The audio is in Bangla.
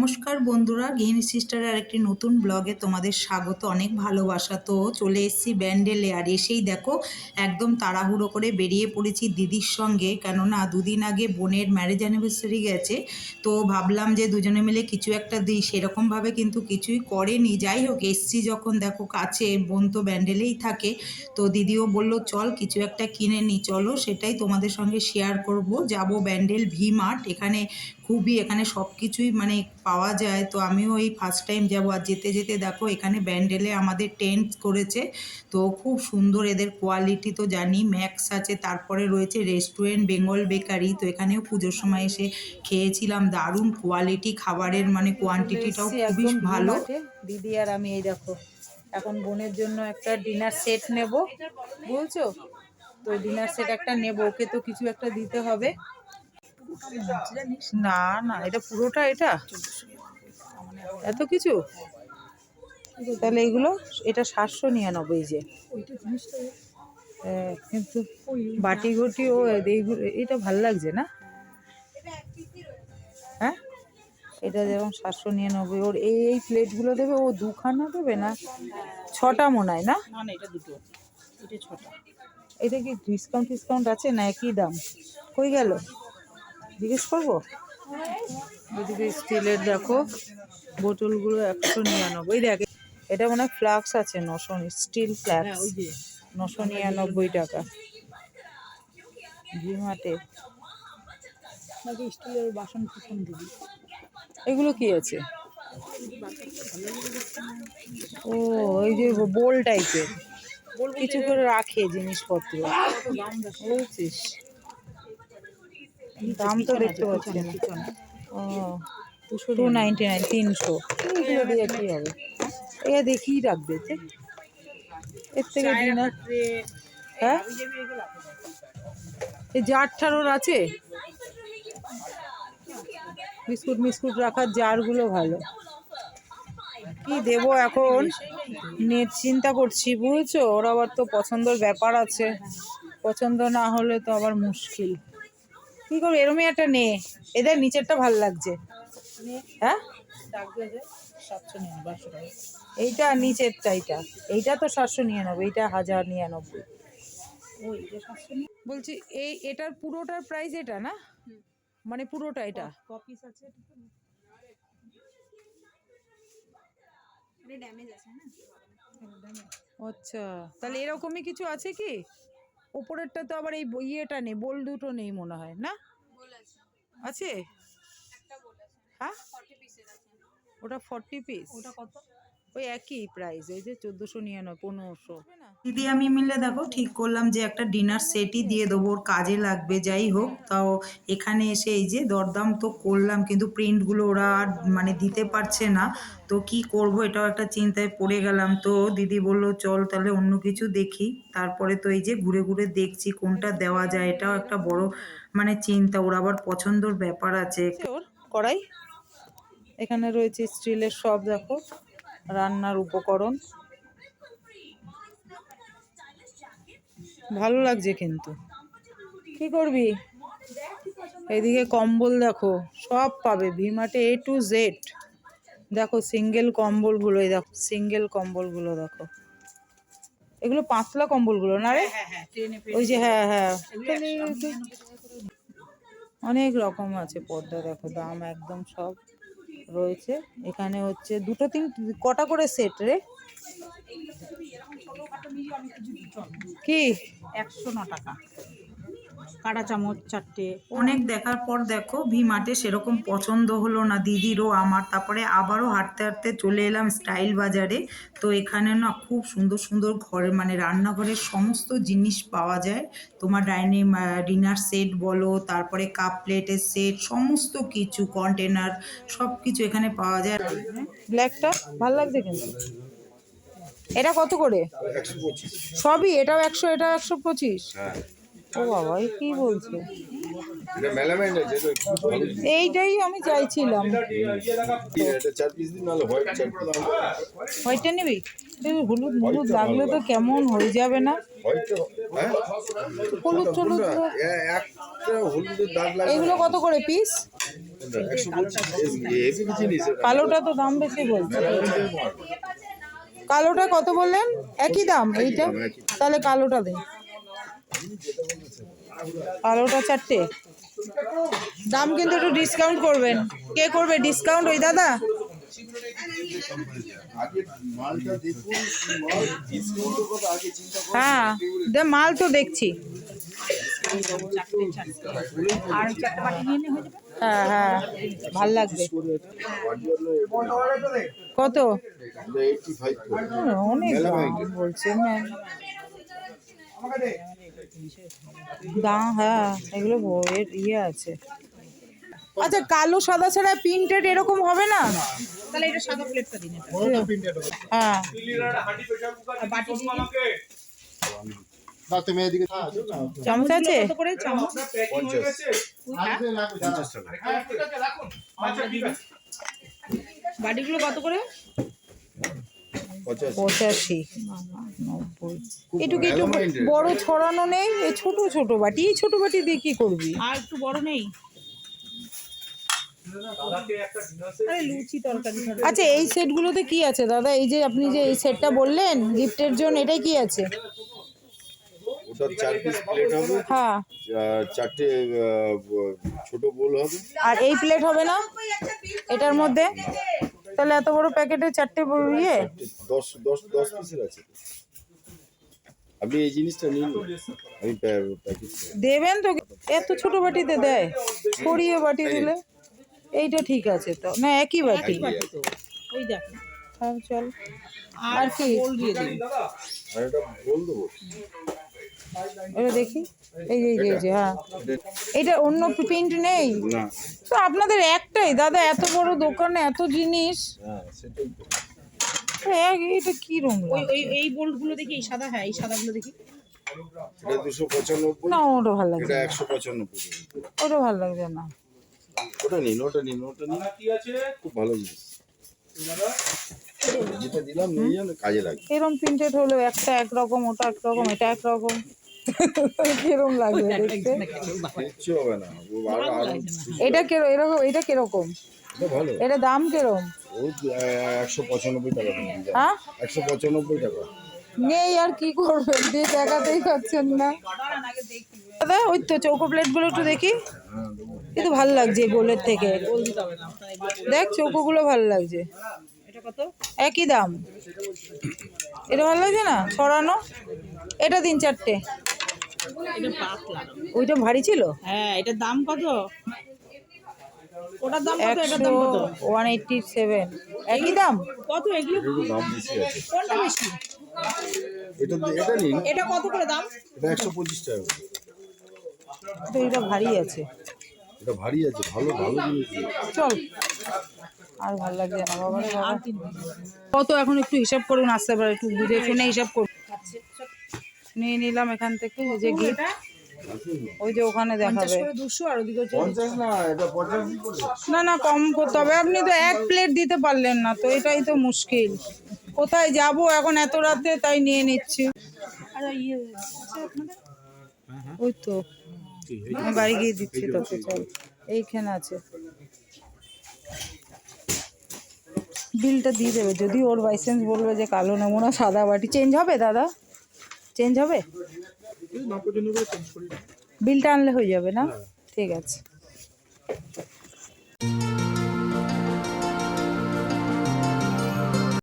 тому ж নমস্কার বন্ধুরা গৃহিণী সিস্টারের আরেকটি নতুন ব্লগে তোমাদের স্বাগত। অনেক ভালোবাসা তো চলে এসেছি ব্যান্ডেলে আর এসেই দেখো, একদম তাড়াহুড়ো করে বেরিয়ে পড়েছি দিদির সঙ্গে, কেননা দুদিন আগে বোনের ম্যারেজ অ্যানিভার্সারি গেছে। তো ভাবলাম যে দুজনে মিলে কিছু একটা দিই। সেরকমভাবে কিন্তু কিছুই করেনি। যাই হোক, এসছি যখন দেখো কাছে, বোন তো ব্যান্ডেলেই থাকে। তো দিদিও বলল, চল কিছু একটা কিনে নি। চলো, সেটাই তোমাদের সঙ্গে শেয়ার করব। যাব ব্যান্ডেল ভি মার্ট। এখানে খুবই, এখানে সব কিছুই মানে পাওয়া যায় তো আমিও এই ফার্স্ট টাইম যাব। আর যেতে যেতে দেখো এখানে ব্যান্ডেলে আমাদের টেন্ট করেছে। তো খুব সুন্দর এদের কোয়ালিটি তো জানি ম্যাক্স আছে। তারপরে রয়েছে রেস্টুরেন্ট বেঙ্গল বেকারি তো এখানেও পুজোর সময় এসে খেয়েছিলাম দারুণ কোয়ালিটি খাবারের মানে কোয়ান্টিটিটাও খুবই ভালো। দিদি আর আমি এই দেখো এখন বোনের জন্য একটা ডিনার সেট নেব। বুঝছ? তো ডিনার সেট একটা নেব ওকে তো কিছু একটা দিতে হবে। না না এটা পুরোটা এটা? এত কিছু? তাহলে এগুলো এটা সাতশো নিরানব্বই যে। হ্যাঁ, কিন্তু বাটি ঘটি ও এইগুলো এটা ভালো লাগছে না? হ্যাঁ? এটা যেমন সাতশো নিরানব্বই ওর এই এই প্লেটগুলো দেবে ও দুখানা দেবে না? ছটা মনে হয় না? এটা দুটো এটা ছোট। এটা কি ডিসকাউন্ট টিসকাউন্ট আছে না একই দাম? কই গেল? জিজ্ঞেস করব? স্টিলের দেখো। বোতলগুলো একশো নিরানব্বই। দেখ এটা মনে হয় ফ্লাক্স আছে নশো স্টিল ফ্লাক্স। নশো নিরানব্বই টাকা। ভিমাটে স্টিলের বাসন কুসন দিবি এগুলো কি আছে? ও ওই যে বোল টাইপের। কিছু করে রাখে জিনিসপত্র। বুঝছিস দাম তো দেখতে পাচ্ছি না। ও। টু নাইনটি নাইন তিনশো। এগুলো দিয়ে কি হবে? এটা দেখি রাখবে তে। এর থেকে ডিনার হ্যাঁ? এই জার ঠারোর আছে? বিস্কুট মিস্কুট রাখার জারগুলো ভালো। কি দেব এখন? নেট চিন্তা করছি বুঝছ? ওর আবার তো পছন্দর ব্যাপার আছে। পছন্দ না হলে তো আবার মুশকিল। কি করব? এরমই একটা নে এদের নিচেরটা ভালো লাগছে। হ্যাঁ? এইটা নিচেরটা এইটা। এইটা তো সাতশো নিরানব্বই এইটা হাজার নিরানব্বই। বলছি এই এটার পুরোটার প্রাইস এটা না? মানে পুরোটা এটা? কপিস আছে আচ্ছা। তাহলে এরকমই কিছু আছে কি? উপরেরটা তো আবার এই ইয়েটা নেই বোল দুটো নেই মনে হয় না? আছে? হ্যাঁ? ওটা ফর্টি পিস ওটা কত? ওই একই প্রাইস ওই যে চোদ্দোশো নিরানব্বই পনেরোশো। দিদি আমি মিলে দেখো ঠিক করলাম যে একটা ডিনার সেটই দিয়ে দেবো, ওর কাজে লাগবে, যাই হোক। তাও এখানে এসে এই যে দরদাম তো করলাম, কিন্তু প্রিন্টগুলো ওরা আর মানে দিতে পারছে না। তো কি করব, এটাও একটা চিন্তায় পড়ে গেলাম। তো দিদি বলল, চল তাহলে অন্য কিছু দেখি। তারপরে তো এই যে ঘুরে ঘুরে দেখছি কোনটা দেওয়া যায়, এটাও একটা বড় মানে চিন্তা। ওর আবার পছন্দর ব্যাপার আছে। কড়াই। এখানে রয়েছে স্টিলের সব, দেখো। রান্নার উপকরণ। ভালো লাগছে কিন্তু। কি করবি? এদিকে কম্বল দেখো সব পাবে। ভিমাটে এ টু জেড দেখো সিঙ্গেল কম্বলগুলো এই দেখো সিঙ্গেল কম্বলগুলো দেখো। এগুলো পাতলা কম্বলগুলো না রে? ওই যে হ্যাঁ হ্যাঁ। অনেক রকম আছে পর্দা দেখো দাম একদম সব রয়েছে। এখানে হচ্ছে দুটো তিন কটা করে সেট রে? কি? একশো ন টাকা। কাটা চামচ চারটে। অনেক দেখার পর দেখো ভি মার্টে সেরকম পছন্দ হলো না দিদিরও আমার। তারপরে আবারও হাঁটতে হাঁটতে চলে এলাম স্টাইল বাজারে। তো এখানে না খুব সুন্দর সুন্দর ঘরে মানে রান্নাঘরের সমস্ত জিনিস পাওয়া যায়। তোমার ডাইনিং ডিনার সেট বলো তারপরে কাপ প্লেটের সেট সমস্ত কিছু কন্টেনার সব কিছু এখানে পাওয়া যায়। ব্ল্যাকটা ভালো লাগছে কিন্তু। এটা কত করে? সবই? এটাও একশো এটাও একশো পঁচিশ? ও বাবা কি বলছে? এটা। এইটাই আমি চাইছিলাম। এটা হোয়াইটটা নিবি? হলুদ হলুদ লাগলে তো কেমন হয়ে যাবে না? হলুদ টলুদ কোনটা? এ- একটা হলুদের দাগ লাগে এইগুলো কত করে পিস এটা। কালোটা তো দাম বেশি বলছে। কালোটা কত বললেন? একই দাম এইটা? তাহলে কালোটা দিন কালোটা চারটে। দাম কিন্তু একটু ডিসকাউন্ট করবেন। কে করবে ডিসকাউন্ট ওই দাদা? আগে মাল তো মাল হ্যাঁ। দে হ্যাঁ হ্যাঁ ভালো লাগবে কত অনেক না দাম হ্যাঁ। এগুলো বইয়ের ইয়ে আছে আচ্ছা কালো সাদা ছাড়া প্রিন্টেড এরকম হবে না তাহলে এটা সাদা প্লেটটা দিন হ্যাঁ তুমি এদিকে চামচ আছে? করে চামচ। পঞ্চাশ। টাকা। বাটিগুলো কত করে? পঁচাশি। নব্বই। এটুকু একটু বড় ছড়ানো নেই এই ছোট ছোট বাটি। এই ছোট বাটি দিয়ে কি করবি? আর একটু বড় নেই? আরে লুচি তরকারি খাবে। আচ্ছা এই সেটগুলোতে কি আছে? দাদা এই যে আপনি যে এই সেটটা বললেন গিফটের জন্য এটাই কি আছে? ওটা চার পিস প্লেট হবে। হ্যাঁ। চারটে ছোট বোল হবে। আর এই প্লেট হবে না? এটার মধ্যে? তাহলে এত বড় প্যাকেটে চারটে ব- ইয়ে? দশ দশ দশ পিসের আছে। আপনি এই জিনিসটা নিন। আমি প্যাকেট দেবেন তো এত ছোট বাটিতে দেয়। ছড়িয়ে বাটি দিলে। এইটা ঠিক আছে তো। না একই বাটি। ওই দেখ। হ্যাঁ চল। আর কি? গোল দিয়ে দিন। আর এটা বল দেবো। এটা দেখি? এই যে এই যে, এই যে হ্যাঁ। এটা অন্য প্রিন্ট নেই? তো আপনাদের একটাই দাদা এত বড় দোকানে এত জিনিস। হ্যাঁ তো। তো। এক- এটা কি ওই এই বোল্টগুলো দেখি এই সাদা হ্যাঁ এই সাদাগুলো দেখি। এটা দুশো পঁচানব্বই। না ওটা ভালো লাগছে একশো পঁচানব্বই। ওটা ভালো লাগছে না। ওটা নিন ওটা নিন ওটা নিন। খুব ভালো জিনিস। যেটা দিলাম নিয়ে কাজে লাগে এরকম প্রিন্টেড হলো একটা একরকম ওটা একরকম এটা একরকম। কীরকম লাগবে দেখতে? এটা কেরো এরকম এটা কীরকম? এটা দাম কীরকম একশো পঁচানব্বই টাকা হ্যাঁ? একশো পঁচানব্বই টাকা। নেই আর কি করবেন দিয়ে দেখাতেই পাচ্ছেন না। দাদা ওই তো চৌকো প্লেটগুলো একটু দেখি। কিন্তু ভালো লাগছে গোলের থেকে। দেখ চৌকোগুলো ভালো লাগছে। একই দাম। এটা ভালো লাগছে না? ছড়ানো? এটা দিন চারটে। ওইটা ভারী ছিল? হ্যাঁ এটার দাম কত? ওটার দাম কত? এটার দাম কত? One eighty seven. একই দাম? কত এগুলো? দাম বেশি আছে। কোনটা বেশি? এটা এটা নিন এটা কত করে দাম? এটা একশো পঁচিশ টাকা। তো এটা ভারী আছে। এটা ভারী আছে ভালো ভালো জিনিস। চল। আর ভালো লাগছে না বাবা কত? এখন একটু হিসাব করুন আসতে পারে একটু বুঝে শুনে হিসাব করুন। নিয়ে নিলাম এখান থেকে এই যে গিফট ওই যে ওখানে দেখাবে। না না না কম করতে হবে। আপনি তো এক প্লেট দিতে পারলেন না তো এটাই তো মুশকিল। কোথায় যাব এখন এত রাতে তাই নিয়ে নিচ্ছি। ইয়ে ওই তো বাড়ি গিয়ে দিচ্ছি তোকে চল। এইখানে আছে। বিলটা দিয়ে দেবে যদি ওর বাইসেন্স বলবে যে কালো নেব না সাদা বাটি। চেঞ্জ হবে দাদা? চেঞ্জ হবে? বিলটা আনলে হয়ে যাবে না? ঠিক আছে।